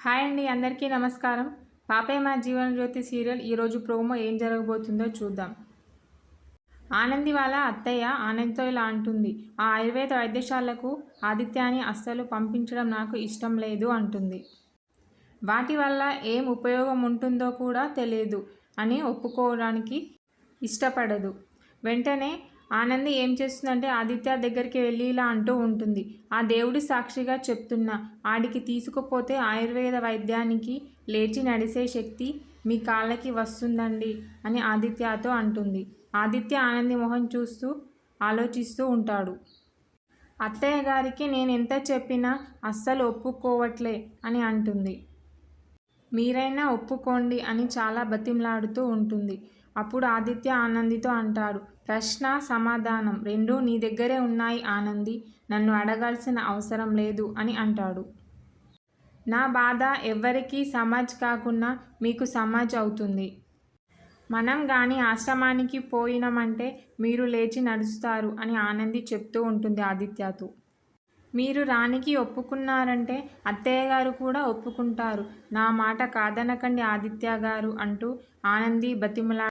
Hi అండి అందరికీ నమస్కారం. పాపే మా జీవన జ్యోతి సీరియల్ ఈరోజు ప్రోమో ఏం జరగబోతుందో చూద్దాం. ఆనంది వాళ్ళ అత్తయ్య ఆనంద్తో ఇలా అంటుంది ఆ ఆయుర్వేద వైద్యశాలకు ఆదిత్యాన్ని అస్సలు పంపించడం నాకు ఇష్టం లేదు అంటుంది. వాటి వల్ల ఏం ఉపయోగం ఉంటుందో కూడా తెలియదు అని ఒప్పుకోవడానికి ఇష్టపడదు. వెంటనే ఆనంది ఏం చేస్తుందంటే ఆదిత్య దగ్గరికి వెళ్ళి ఇలా అంటూ ఉంటుంది. ఆ దేవుడి సాక్షిగా చెప్తున్నా ఆడికి తీసుకుపోతే ఆయుర్వేద వైద్యానికి లేచి నడిసే శక్తి మీ కాళ్ళకి వస్తుందండి అని ఆదిత్యతో అంటుంది. ఆదిత్య ఆనంది మొహం చూస్తూ ఆలోచిస్తూ ఉంటాడు. అత్తయ్య గారికి నేను ఎంత చెప్పినా అస్సలు ఒప్పుకోవట్లే అని అంటుంది. మీరైనా ఒప్పుకోండి అని చాలా బతిమలాడుతూ ఉంటుంది. అప్పుడు ఆదిత్య ఆనందితో అంటాడు ప్రశ్న సమాధానం రెండూ నీ దగ్గరే ఉన్నాయి ఆనంది. నన్ను అడగాల్సిన అవసరం లేదు అని అంటాడు. నా బాధ ఎవ్వరికీ సమాజ్ కాకుండా మీకు సమాజ్ అవుతుంది. మనం కానీ ఆశ్రమానికి పోయినామంటే మీరు లేచి నడుస్తారు అని ఆనంది చెప్తూ ఉంటుంది ఆదిత్యతో. మీరు రానికి ఒప్పుకున్నారంటే అత్తయ్య గారు కూడా ఒప్పుకుంటారు. నా మాట కాదనకండి ఆదిత్య గారు అంటూ ఆనంది బతిమలా